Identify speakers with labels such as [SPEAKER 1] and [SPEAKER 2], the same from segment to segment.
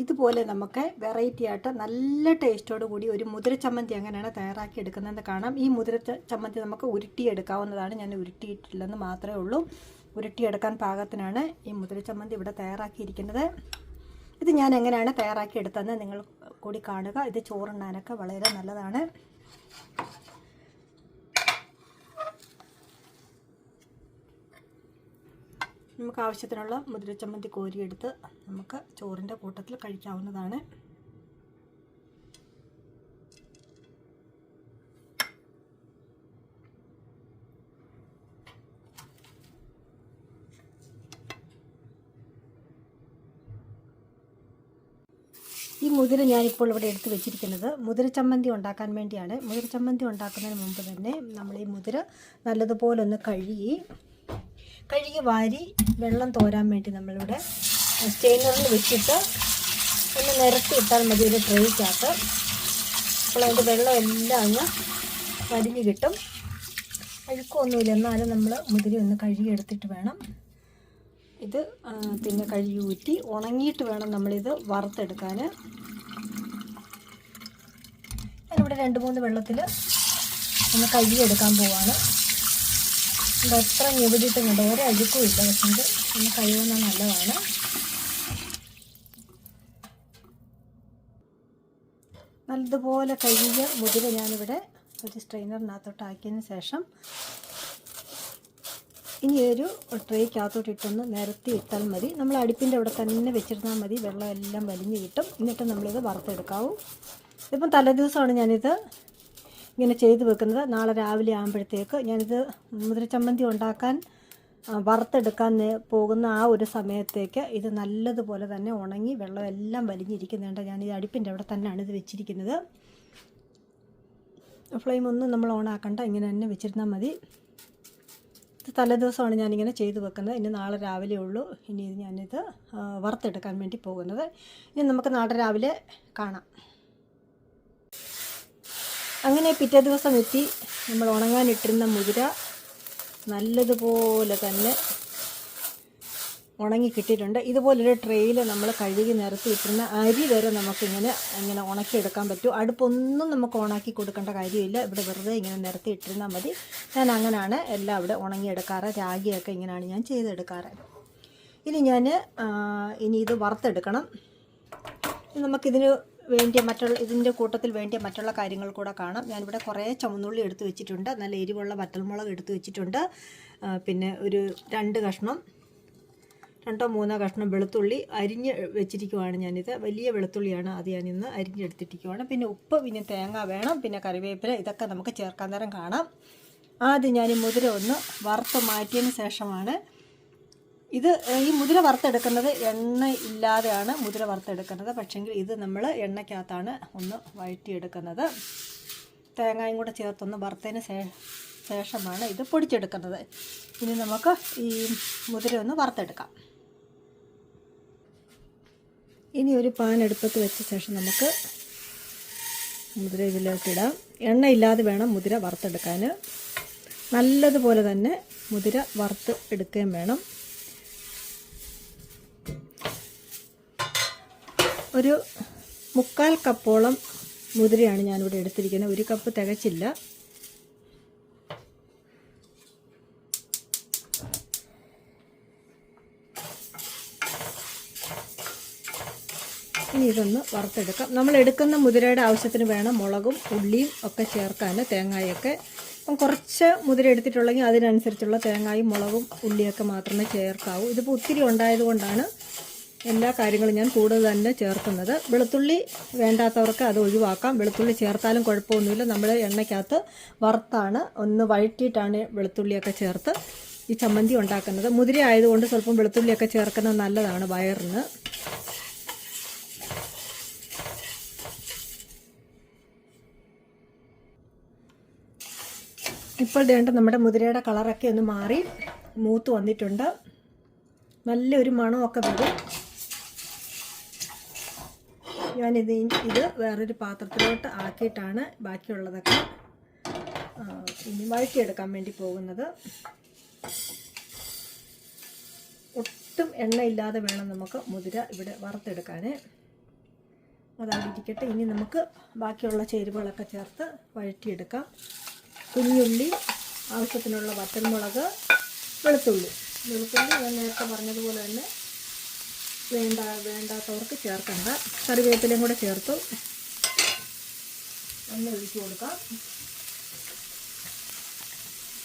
[SPEAKER 1] ഇതുപോലെ നമുക്ക് വെറൈറ്റി ആയിട്ട് നല്ല ടേസ്റ്റോട് കൂടി ഒരു മുതിര ചമ്മന്തി അങ്ങനെയാണ് തയ്യാറാക്കി എടുക്കുന്നതെന്ന് കാണാം. ഈ മുതിര ചമ്മന്തി നമുക്ക് ഉരുട്ടിയെടുക്കാവുന്നതാണ്. ഞാൻ ഉരുട്ടിയിട്ടില്ലെന്ന് മാത്രമേ ഉള്ളൂ. ഉരുട്ടിയെടുക്കാൻ പാകത്തിനാണ് ഈ മുതിര ചമ്മന്തി ഇവിടെ തയ്യാറാക്കിയിരിക്കുന്നത്. ഇത് ഞാൻ എങ്ങനെയാണ് തയ്യാറാക്കി എടുത്തതെന്ന് നിങ്ങൾ കൂടി കാണുക. ഇത് ചോറുണ്ണാനൊക്കെ വളരെ നല്ലതാണ്. നമുക്ക് ആവശ്യത്തിനുള്ള മുതിരച്ചമ്മന്തി കോരിയെടുത്ത് നമുക്ക് ചോറിന്റെ കൂട്ടത്തിൽ കഴിക്കാവുന്നതാണ്. ഈ മുതിര ഞാനിപ്പോൾ ഇവിടെ എടുത്ത് വെച്ചിരിക്കുന്നത് മുതിര ചമ്മന്തി ഉണ്ടാക്കാൻ വേണ്ടിയാണ്. മുതിര ചമ്മന്തി ഉണ്ടാക്കുന്നതിന് മുമ്പ് തന്നെ നമ്മൾ ഈ മുതിര നല്ലതുപോലെ ഒന്ന് കഴുകി കഴുകി വാരി വെള്ളം തോരാൻ വേണ്ടി നമ്മളിവിടെ സ്റ്റെയിനറിൽ വെച്ചിട്ട് ഒന്ന് നിരത്തി ഇട്ടാൽ മതി ഒരു ട്രേക്കകത്ത്. അപ്പോൾ അതിന്റെ വെള്ളം എല്ലാം അങ്ങ് വലിഞ്ഞ് കിട്ടും. അഴുക്കൊന്നുമില്ല എന്നാലും നമ്മൾ മുതിരി ഒന്ന് കഴുകി എടുത്തിട്ട് വേണം. ഇത് പിന്നെ കഴുകി ഊറ്റി ഉണങ്ങിയിട്ട് വേണം നമ്മളിത് വറുത്തെടുക്കാൻ. ഞാനിവിടെ രണ്ട് മൂന്ന് വെള്ളത്തിൽ ഒന്ന് കഴുകിയെടുക്കാൻ പോവാണ്. ഇത് എത്ര ഞെവിടിയിട്ടും കണ്ടോ ഒരേ അഴുക്കും ഇല്ല. പക്ഷേ ഒന്ന് കഴിയുന്ന നല്ലതാണ്. നല്ലതുപോലെ കഴുകിയ മുതിര ഞാനിവിടെ ഒരു സ്ട്രെയിനറിനകത്തോട്ട് ആക്കിയതിന് ശേഷം ഇനി ഒരു ട്രേക്കകത്തോട്ട് ഇട്ടൊന്ന് നിരത്തി ഇട്ടാൽ മതി. നമ്മൾ അടുപ്പിന്റെ അവിടെ തന്നെ വെച്ചിരുന്നാൽ മതി. വെള്ളമെല്ലാം വലിഞ്ഞ് കിട്ടും. എന്നിട്ട് നമ്മളിത് വറുത്തെടുക്കാവും. ഇപ്പം തലേദിവസമാണ് ഞാനിത് ഇങ്ങനെ ചെയ്ത് വെക്കുന്നത്. നാളെ രാവിലെ ആകുമ്പോഴത്തേക്ക് ഞാനിത് മുതിര ചമ്മന്തി ഉണ്ടാക്കാൻ വറുത്തെടുക്കാൻ പോകുന്ന ആ ഒരു സമയത്തേക്ക് ഇത് നല്ലതുപോലെ തന്നെ ഉണങ്ങി വെള്ളമെല്ലാം വലിഞ്ഞിരിക്കുന്നുണ്ട്. ഞാൻ ഈ അടുപ്പിന്റെ അവിടെ തന്നെയാണ് ഇത് വെച്ചിരിക്കുന്നത്. ഫ്ലെയിം ഒന്നും നമ്മൾ ഓണാക്കണ്ട ഇങ്ങനെ തന്നെ വെച്ചിരുന്നാൽ മതി. ഇത് തലേദിവസമാണ് ഞാനിങ്ങനെ ചെയ്തു വെക്കുന്നത്. ഇനി നാളെ രാവിലെ ഉള്ളൂ. ഇനി ഞാനിത് വറുത്തെടുക്കാൻ വേണ്ടി പോകുന്നത്. ഇനി നമുക്ക് നാളെ രാവിലെ കാണാം. അങ്ങനെ പിറ്റേ ദിവസം എത്തി. നമ്മൾ ഉണങ്ങാനിട്ടിരുന്ന മുതിര നല്ലതുപോലെ തന്നെ ഉണങ്ങി കിട്ടിയിട്ടുണ്ട്. ഇതുപോലൊരു ട്രെയിൽ നമ്മൾ കഴുകി നിരത്തി ഇട്ടിരുന്ന അരി വരെ നമുക്കിങ്ങനെ ഇങ്ങനെ ഉണക്കിയെടുക്കാൻ പറ്റും. അടുപ്പൊന്നും നമുക്ക് ഓണാക്കി കൊടുക്കേണ്ട കാര്യമില്ല. ഇവിടെ വെറുതെ ഇങ്ങനെ നിരത്തി ഇട്ടിരുന്നാൽ മതി. ഞാൻ അങ്ങനെയാണ് എല്ലാം ഇവിടെ ഉണങ്ങിയെടുക്കാറ്. രാഗിയൊക്കെ ഇങ്ങനെയാണ് ഞാൻ ചെയ്തെടുക്കാറ്. ഇനി ഞാൻ ഇനി ഇത് വറുത്തെടുക്കണം. നമുക്കിതിന് വേണ്ടിയ മറ്റുള്ള ഇതിന്റെ കൂട്ടത്തിൽ വേണ്ടിയ മറ്റുള്ള കാര്യങ്ങൾ കൂടെ കാണാം. ഞാനിവിടെ കുറേ ചുമന്നുള്ളി എടുത്തു വെച്ചിട്ടുണ്ട്. നല്ല എരിവുള്ള വറ്റൽമുളക് എടുത്തു വെച്ചിട്ടുണ്ട്. പിന്നെ ഒരു രണ്ട് കഷ്ണം രണ്ടോ മൂന്നോ കഷ്ണം വെളുത്തുള്ളി അരിഞ്ഞ് വെച്ചിരിക്കുവാണ് ഞാനിത്. വലിയ വെളുത്തുള്ളിയാണ് അത് ഞാനിന്ന് അരിഞ്ഞെടുത്തിരിക്കുവാണ്. പിന്നെ ഉപ്പ് പിന്നെ തേങ്ങ വേണം പിന്നെ കറിവേപ്പില ഇതൊക്കെ നമുക്ക് ചേർക്കാൻ നേരം കാണാം. ആദ്യം ഞാൻ മുതിര ഒന്ന് വറുത്ത് മാറ്റിയതിന് ശേഷമാണ് ഇത് ഈ മുതിര വറുത്തെടുക്കുന്നത് എണ്ണ ഇല്ലാതെയാണ് മുതിര വറുത്തെടുക്കുന്നത്. പക്ഷേങ്കിൽ ഇത് നമ്മൾ എണ്ണയ്ക്കകത്താണ് ഒന്ന് വഴറ്റിയെടുക്കുന്നത്. തേങ്ങയും കൂടെ ചേർത്തൊന്ന് വറുത്തതിന് ശേഷമാണ് ഇത് പൊടിച്ചെടുക്കുന്നത്. ഇനി നമുക്ക് ഈ മുതിര ഒന്ന് വറുത്തെടുക്കാം. ഇനി ഒരു പാൻ എടുപ്പത്ത് വെച്ച ശേഷം നമുക്ക് മുതിര ഇതിലേക്ക് ഇടാം. എണ്ണ ഇല്ലാതെ വേണം മുതിര വറുത്തെടുക്കാൻ നല്ലതുപോലെ തന്നെ മുതിര വറുത്ത് എടുക്കുകയും വേണം. ഒരു മുക്കാൽ കപ്പോളം മുതിരയാണ് ഞാനിവിടെ എടുത്തിരിക്കുന്നത്. ഒരു കപ്പ് തികച്ചില്ല. ഇനി ഇതൊന്ന് വറുത്തെടുക്കാം. നമ്മൾ എടുക്കുന്ന മുതിരയുടെ ആവശ്യത്തിന് വേണം മുളകും ഉള്ളിയും ഒക്കെ ചേർക്കാൻ തേങ്ങായൊക്കെ. അപ്പം കുറച്ച് മുതിര എടുത്തിട്ടുള്ളെങ്കിൽ അതിനനുസരിച്ചുള്ള തേങ്ങയും മുളകും ഉള്ളിയൊക്കെ മാത്രമേ ചേർക്കാവൂ. ഇതിപ്പോൾ ഒത്തിരി ഉണ്ടായതുകൊണ്ടാണ് എല്ലാ കാര്യങ്ങളും ഞാൻ കൂടുതൽ തന്നെ ചേർക്കുന്നത്. വെളുത്തുള്ളി വേണ്ടാത്തവർക്ക് അത് ഒഴിവാക്കാം. വെളുത്തുള്ളി ചേർത്താലും കുഴപ്പമൊന്നുമില്ല. നമ്മൾ എണ്ണയ്ക്കകത്ത് വറുത്താണ് ഒന്ന് വഴറ്റിയിട്ടാണ് വെളുത്തുള്ളിയൊക്കെ ചേർത്ത് ഈ ചമ്മന്തി ഉണ്ടാക്കുന്നത്. മുതിര ആയതുകൊണ്ട് സ്വല്പം വെളുത്തുള്ളിയൊക്കെ ചേർക്കുന്നത് നല്ലതാണ് വയറിന്. ഇപ്പോൾ വേണ്ട നമ്മുടെ മുതിരയുടെ കളറൊക്കെ ഒന്ന് മാറി. മൂത്ത് വന്നിട്ടുണ്ട്. നല്ലൊരു മണമൊക്കെ വരും. ഞാനിത് ഇത് വേറൊരു പാത്രത്തിലോട്ട് ആക്കിയിട്ടാണ് ബാക്കിയുള്ളതൊക്കെ ഇനി വഴറ്റിയെടുക്കാൻ വേണ്ടി പോകുന്നത്. ഒട്ടും എണ്ണയില്ലാതെ വേണം നമുക്ക് മുതിര ഇവിടെ വറുത്തെടുക്കാൻ അതായിരിക്കട്ടെ ഇനി നമുക്ക് ബാക്കിയുള്ള ചേരുവകളൊക്കെ ചേർത്ത് വഴറ്റിയെടുക്കാം. കുഞ്ഞുള്ളി ആവശ്യത്തിനുള്ള വറ്റൽമുളക് വെളുത്തുള്ളി. വെളുത്തുള്ളി ഞാൻ നേരത്തെ പറഞ്ഞതുപോലെ തന്നെ വേണ്ട വേണ്ടാത്തവർക്ക് ചേർക്കണ്ട. കറിവേപ്പിലയും കൂടെ ചേർത്തു. ഒന്ന് ഒഴിച്ചു കൊടുക്കാം.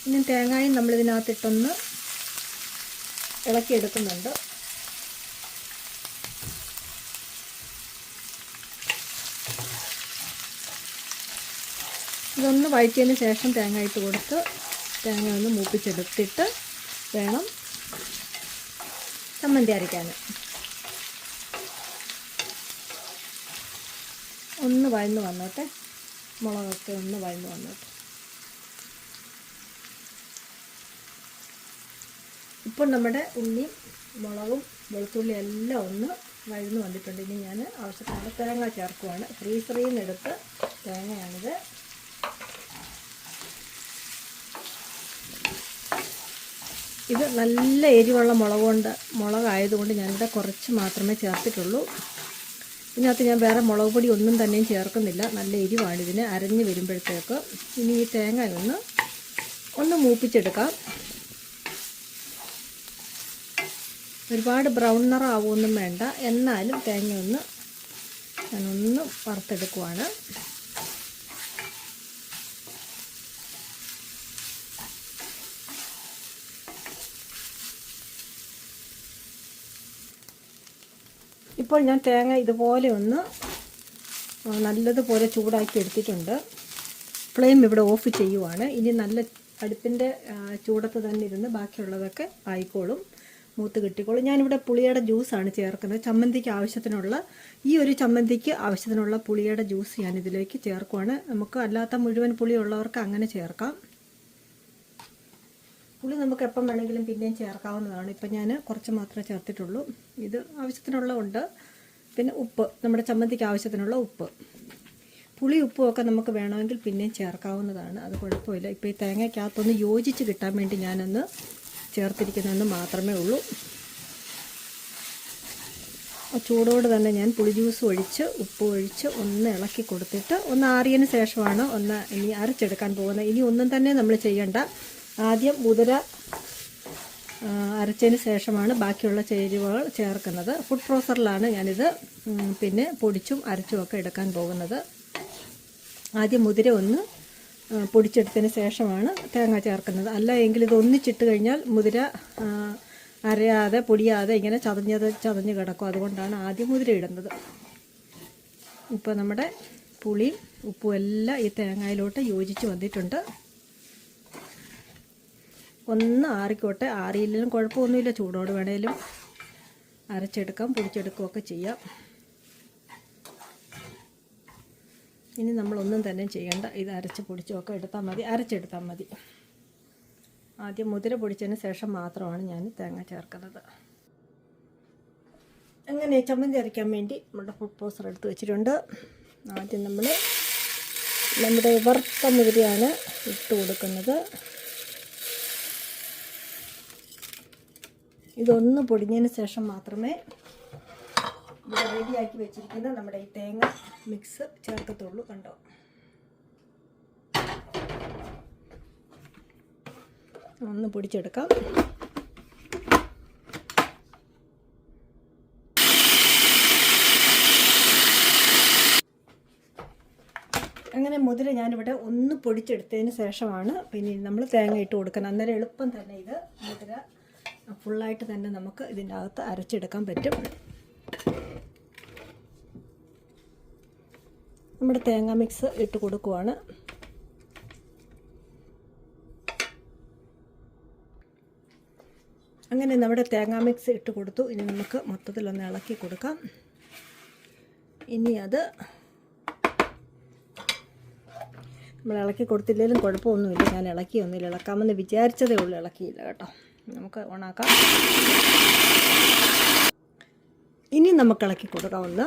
[SPEAKER 1] ഇനി തേങ്ങായും നമ്മളിതിനകത്തിട്ടൊന്ന് ഇളക്കിയെടുക്കുന്നുണ്ട്. ഇതൊന്ന് വഴറ്റിയതിന് ശേഷം തേങ്ങ ഇട്ട് കൊടുത്ത് തേങ്ങ ഒന്ന് മൂപ്പിച്ചെടുത്തിട്ട് വേണം ചമ്മന്തി അരയ്ക്കാൻ ഒന്ന് വഴന്ന് വന്നോട്ടെ. മുളകൊക്കെ ഒന്ന് വഴന്ന് വന്നോട്ടെ. ഇപ്പം നമ്മുടെ ഉള്ളിയും മുളകും വെളുത്തുള്ളി എല്ലാം ഒന്ന് വഴന്ന് വന്നിട്ടുണ്ട്. ഇനി ഞാൻ ആവശ്യത്തിന് തേങ്ങ ചേർക്കുവാണ്. ഫ്രീസറിൽ നിന്ന് എടുത്ത് തേങ്ങയാണിത്. ഇത് നല്ല എരിവുള്ള മുളക് കൊണ്ട് മുളകായതുകൊണ്ട് ഞാനിവിടെ കുറച്ച് മാത്രമേ ചേർത്തിട്ടുള്ളൂ. ഇതിനകത്ത് ഞാൻ വേറെ മുളക് പൊടി ഒന്നും തന്നെയും ചേർക്കുന്നില്ല. നല്ല എരിവാണ് ഇതിന്. അരഞ്ഞ് വരുമ്പോഴത്തേക്ക് ഇനി ഈ തേങ്ങ ഒന്ന് ഒന്ന് മൂപ്പിച്ചെടുക്കാം. ഒരുപാട് ബ്രൗൺ നിറാവുമൊന്നും വേണ്ട. എന്നാലും തേങ്ങ ഒന്ന് ഞാനൊന്ന് വറുത്തെടുക്കുവാണ്. ഇപ്പോൾ ഞാൻ തേങ്ങ ഇതുപോലെ ഒന്ന് നല്ലതുപോലെ ചൂടാക്കി എടുത്തിട്ടുണ്ട്. ഫ്ലെയിം ഇവിടെ ഓഫ് ചെയ്യുവാണ്. ഇനി നല്ല അടുപ്പിന്റെ ചൂടത്ത് തന്നെ ഇരുന്ന് ബാക്കിയുള്ളതൊക്കെ ആയിക്കോളും. മൂത്ത് കിട്ടിക്കോളും. ഞാനിവിടെ പുളിയുടെ ജ്യൂസാണ് ചേർക്കുന്നത്. ചമ്മന്തിക്ക് ആവശ്യത്തിനുള്ള ഈ ഒരു ചമ്മന്തിക്ക് ആവശ്യത്തിനുള്ള പുളിയുടെ ജ്യൂസ് ഞാനിതിലേക്ക് ചേർക്കുവാണ്. നമുക്ക് അല്ലാത്ത മുഴുവൻ പുളിയുള്ളവർക്ക് അങ്ങനെ ചേർക്കാം. പുളി നമുക്ക് എപ്പം വേണമെങ്കിലും പിന്നെയും ചേർക്കാവുന്നതാണ്. ഇപ്പം ഞാൻ കുറച്ച് മാത്രമേ ചേർത്തിട്ടുള്ളൂ. ഇത് ആവശ്യത്തിനുള്ള ഉണ്ട് പിന്നെ ഉപ്പ് നമ്മുടെ ചമ്മന്തിക്ക് ആവശ്യത്തിനുള്ള ഉപ്പ്. പുളി ഉപ്പും ഒക്കെ നമുക്ക് വേണമെങ്കിൽ പിന്നെയും ചേർക്കാവുന്നതാണ്. അത് കുഴപ്പമില്ല. ഇപ്പോൾ ഈ തേങ്ങയ്ക്കകത്തൊന്ന് യോജിച്ച് കിട്ടാൻ വേണ്ടി ഞാനൊന്ന് ചേർത്തിരിക്കുന്നതെന്ന് മാത്രമേ ഉള്ളൂ. ചൂടോട് തന്നെ ഞാൻ പുളി ജ്യൂസ് ഒഴിച്ച് ഉപ്പ് ഒഴിച്ച് ഒന്ന് ഇളക്കി കൊടുത്തിട്ട് ഒന്ന് ആറിയതിന് ശേഷമാണ് ഒന്ന് ഇനി അരച്ചെടുക്കാൻ പോകുന്നത്. ഇനി ഒന്നും തന്നെ നമ്മൾ ചെയ്യണ്ട ആദ്യം മുതിര അരച്ചതിന് ശേഷമാണ് ബാക്കിയുള്ള ചേരുവകൾ ചേർക്കുന്നത്. ഫുഡ് പ്രോസറിലാണ് ഞാനിത് പിന്നെ പൊടിച്ചും അരച്ചും ഒക്കെ എടുക്കാൻ പോകുന്നത്. ആദ്യം മുതിര ഒന്ന് പൊടിച്ചെടുത്തതിന് ശേഷമാണ് തേങ്ങ ചേർക്കുന്നത്. അല്ല എങ്കിൽ ഇത് ഒന്നിച്ചിട്ട് കഴിഞ്ഞാൽ മുതിര അരയാതെ പൊടിയാതെ ഇങ്ങനെ ചതഞ്ഞത് ചതഞ്ഞ് കിടക്കും. അതുകൊണ്ടാണ് ആദ്യം മുതിര ഇടുന്നത്. ഇപ്പോൾ നമ്മുടെ പുളിയും ഉപ്പും എല്ലാം ഈ തേങ്ങയിലോട്ട് യോജിച്ച് വന്നിട്ടുണ്ട്. ഒന്ന് ആറിക്കോട്ടെ. ആറിയില്ലെങ്കിലും കുഴപ്പമൊന്നുമില്ല. ചൂടോട് വേണേലും അരച്ചെടുക്കാം പൊടിച്ചെടുക്കുകയൊക്കെ ചെയ്യാം. ഇനി നമ്മളൊന്നും തന്നെ ചെയ്യണ്ട. ഇത് അരച്ച് പൊടിച്ചൊക്കെ എടുത്താൽ മതി. അരച്ചെടുത്താൽ മതി. ആദ്യം മുതിര പൊടിച്ചതിന് ശേഷം മാത്രമാണ് ഞാൻ തേങ്ങ ചേർക്കുന്നത്. അങ്ങനെ ചമ്മന്തി അരയ്ക്കാൻ വേണ്ടി നമ്മുടെ ഫുഡ് പ്രോസർ എടുത്ത് വെച്ചിട്ടുണ്ട്. ആദ്യം നമ്മൾ നമ്മുടെ വറുത്ത മുതിരയാണ് ഇട്ട് കൊടുക്കുന്നത്. ഇതൊന്ന് പൊടിഞ്ഞതിന് ശേഷം മാത്രമേ റെഡിയാക്കി വെച്ചിരിക്കുന്ന നമ്മുടെ ഈ തേങ്ങ മിക്സ് ചേർക്കത്തുള്ളൂ കണ്ടോ? ഒന്ന് പൊടിച്ചെടുക്കാം. അങ്ങനെ മുതിര ഞാനിവിടെ ഒന്ന് പൊടിച്ചെടുത്തതിന് ശേഷമാണ് പിന്നെ നമ്മൾ തേങ്ങ ഇട്ട് കൊടുക്കുന്നത്. അന്നേരം എളുപ്പം തന്നെ ഇത് മുതിര ഫുള്ളായിട്ട് തന്നെ നമുക്ക് ഇതിന്റെ അകത്ത് അരച്ചെടുക്കാൻ പറ്റും. നമ്മുടെ തേങ്ങ മിക്സ് ഇട്ട് കൊടുക്കുവാണ്. അങ്ങനെ നമ്മുടെ തേങ്ങാ മിക്സ് ഇട്ട് കൊടുത്തു. ഇനി നമുക്ക് മൊത്തത്തിലൊന്ന് ഇളക്കി കൊടുക്കാം. ഇനി അത് നമ്മൾ ഇളക്കി കൊടുത്തില്ലെങ്കിലും കുഴപ്പമൊന്നുമില്ല. ഞാൻ ഇളക്കിയൊന്നുമില്ല ഇളക്കാമെന്ന് വിചാരിച്ചതേ ഉള്ളൂ. ഇളക്കിയില്ല കേട്ടോ. നമുക്ക് ഓണാക്കാം. ഇനി നമുക്ക് ഇളക്കി കൊടുക്കാവുന്ന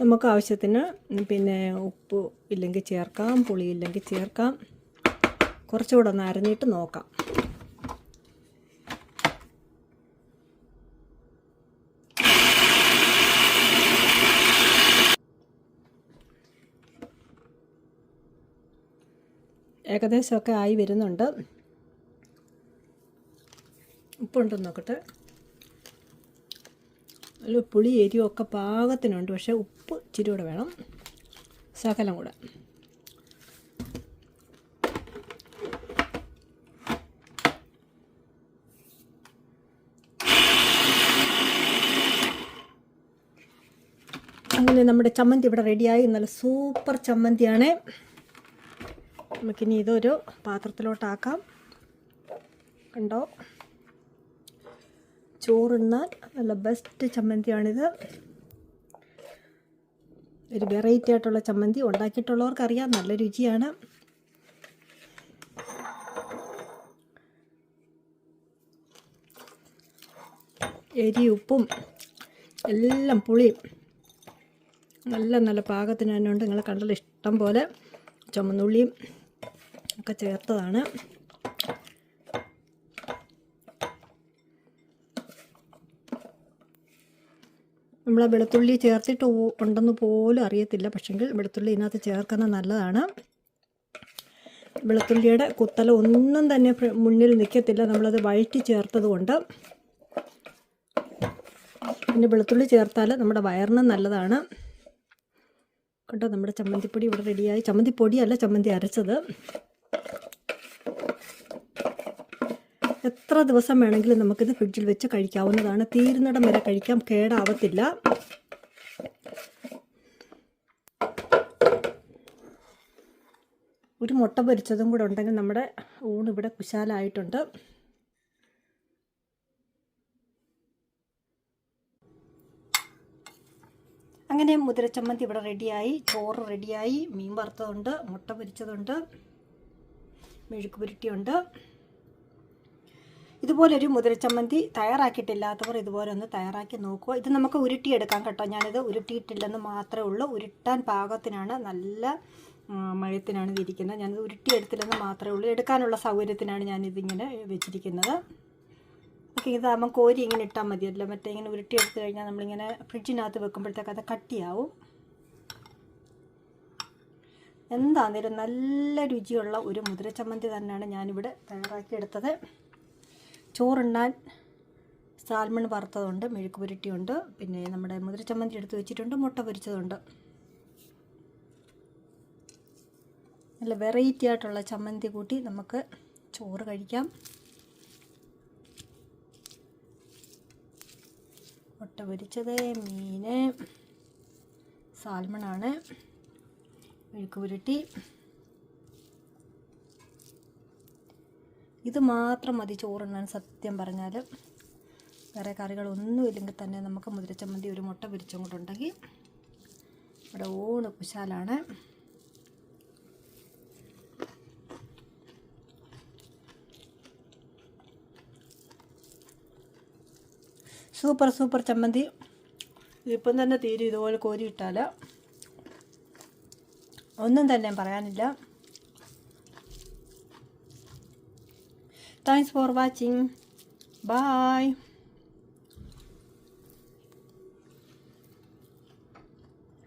[SPEAKER 1] നമുക്ക് ആവശ്യത്തിന് പിന്നെ ഉപ്പ് ഇല്ലെങ്കിൽ ചേർക്കാം പുളി ഇല്ലെങ്കിൽ ചേർക്കാം. കുറച്ചുകൂടെ ഒന്ന് അരഞ്ഞിട്ട് നോക്കാം. ഏകദേശമൊക്കെ ആയി വരുന്നുണ്ട്. ഉപ്പുണ്ടെന്ന് നോക്കട്ടെ. നല്ല പുളി എരിവൊക്കെ പാകത്തിനുണ്ട്. പക്ഷേ ഉപ്പ് ഇച്ചിരി കൂടെ വേണം. ശകലം കൂടെ. അങ്ങനെ നമ്മുടെ ചമ്മന്തി ഇവിടെ റെഡിയായി നല്ല സൂപ്പർ ചമ്മന്തിയാണ്. നമുക്കിനി ഇതൊരു പാത്രത്തിലോട്ടാക്കാം. കണ്ടോ? ചോറുണ്ണാൻ നല്ല ബെസ്റ്റ് ചമ്മന്തിയാണിത്. ഒരു വെറൈറ്റി ആയിട്ടുള്ള ചമ്മന്തി ഉണ്ടാക്കിയിട്ടുള്ളവർക്കറിയാം. നല്ല രുചിയാണ്. എരി ഉപ്പും എല്ലാം പുളിയും നല്ല നല്ല പാകത്തിന് തന്നെ നിങ്ങൾ കണ്ടല്ലോ ഇഷ്ടം പോലെ ചുമന്നുള്ളിയും ഒക്കെ ചേർത്തതാണ്. നമ്മൾ വെളുത്തുള്ളി ചേർത്തിട്ട് ഉണ്ടെന്ന് പോലും അറിയത്തില്ല. പക്ഷെങ്കിൽ വെളുത്തുള്ളി ഇതിനകത്ത് ചേർക്കുന്നത് നല്ലതാണ്. വെളുത്തുള്ളിയുടെ കുത്തല ഒന്നും തന്നെ മുന്നിൽ നിൽക്കത്തില്ല. നമ്മളത് വഴറ്റി ചേർത്തത് കൊണ്ട് പിന്നെ വെളുത്തുള്ളി ചേർത്താൽ നമ്മുടെ വയറിന് നല്ലതാണ്. കണ്ടോ? നമ്മുടെ ചമ്മന്തിപ്പൊടി ഇവിടെ റെഡിയായി ചമ്മന്തിപ്പൊടിയല്ല ചമ്മന്തി അരച്ചത്. എത്ര ദിവസം വേണമെങ്കിലും നമുക്കിത് ഫ്രിഡ്ജിൽ വെച്ച് കഴിക്കാവുന്നതാണ്. തീരുന്നിടം വരെ കഴിക്കാം കേടാവത്തില്ല. ഒരു മുട്ട പൊരിച്ചതും കൂടെ ഉണ്ടെങ്കിൽ നമ്മുടെ ഊണ് ഇവിടെ കുശാലായിട്ടുണ്ട്. അങ്ങനെ മുതിരച്ചമ്മന്തി ഇവിടെ റെഡിയായി ചോറ് റെഡിയായി മീൻ വറുത്തതുണ്ട് മുട്ട പൊരിച്ചതുണ്ട്. മെഴുക്ക് പുരട്ടിയുണ്ട് ഇതുപോലൊരു മുതിരച്ചമ്മന്തി തയ്യാറാക്കിയിട്ടില്ലാത്തവർ ഇതുപോലെ ഒന്ന് തയ്യാറാക്കി നോക്കുക. ഇത് നമുക്ക് ഉരുട്ടിയെടുക്കാം കേട്ടോ. ഞാനിത് ഉരുട്ടിയിട്ടില്ലെന്ന് മാത്രമേ ഉള്ളൂ. ഉരുട്ടാൻ പാകത്തിനാണ് നല്ല മഴത്തിനാണ് ഇതിരിക്കുന്നത് ഞാനിത് ഉരുട്ടിയെടുത്തില്ലെന്ന് മാത്രമേ ഉള്ളൂ. എടുക്കാനുള്ള സൗകര്യത്തിനാണ് ഞാനിതിങ്ങനെ വെച്ചിരിക്കുന്നത്. ഓക്കെ ഇതാകുമ്പോൾ കോരി ഇങ്ങനെ ഇട്ടാൽ മതിയല്ലോ. മറ്റേ ഇങ്ങനെ ഉരുട്ടിയെടുത്ത് കഴിഞ്ഞാൽ നമ്മളിങ്ങനെ ഫ്രിഡ്ജിനകത്ത് വെക്കുമ്പോഴത്തേക്ക് അത് കട്ടിയാവും. എന്താണെങ്കിലും നല്ല രുചിയുള്ള ഒരു മുതിരച്ചമ്മന്തി തന്നെയാണ് ഞാനിവിടെ തയ്യാറാക്കിയെടുത്തത്. ചോറുണ്ണാൻ സാൽമൺ വറുത്തതുണ്ട് മെഴുക്ക് പുരട്ടിയുണ്ട് പിന്നെ നമ്മുടെ മുതിരച്ചമ്മന്തി എടുത്ത് വെച്ചിട്ടുണ്ട് മുട്ട പൊരിച്ചതുണ്ട്. നല്ല വെറൈറ്റി ആയിട്ടുള്ള ചമ്മന്തി കൂട്ടി നമുക്ക് ചോറ് കഴിക്കാം. മുട്ട പൊരിച്ചത് മീന് സാൽമണാണ്. മെഴുക്ക് പുരട്ടി. ഇത് മാത്രം മതി ചോറുണ്ണാൻ സത്യം പറഞ്ഞാൽ വേറെ കറികളൊന്നും ഇല്ലെങ്കിൽ തന്നെ നമുക്ക് മുതിരച്ചമ്മന്തി ഒരു മുട്ട പിരിച്ചും കൂടെ ഉണ്ടെങ്കിൽ ഇവിടെ ഓണ് കുശാലാണ്. സൂപ്പർ സൂപ്പർ ചമ്മന്തി. ഇപ്പം തന്നെ തീരും ഇതുപോലെ കോരിയിട്ടാൽ ഒന്നും തന്നെ പറയാനില്ല. Thanks for watching bye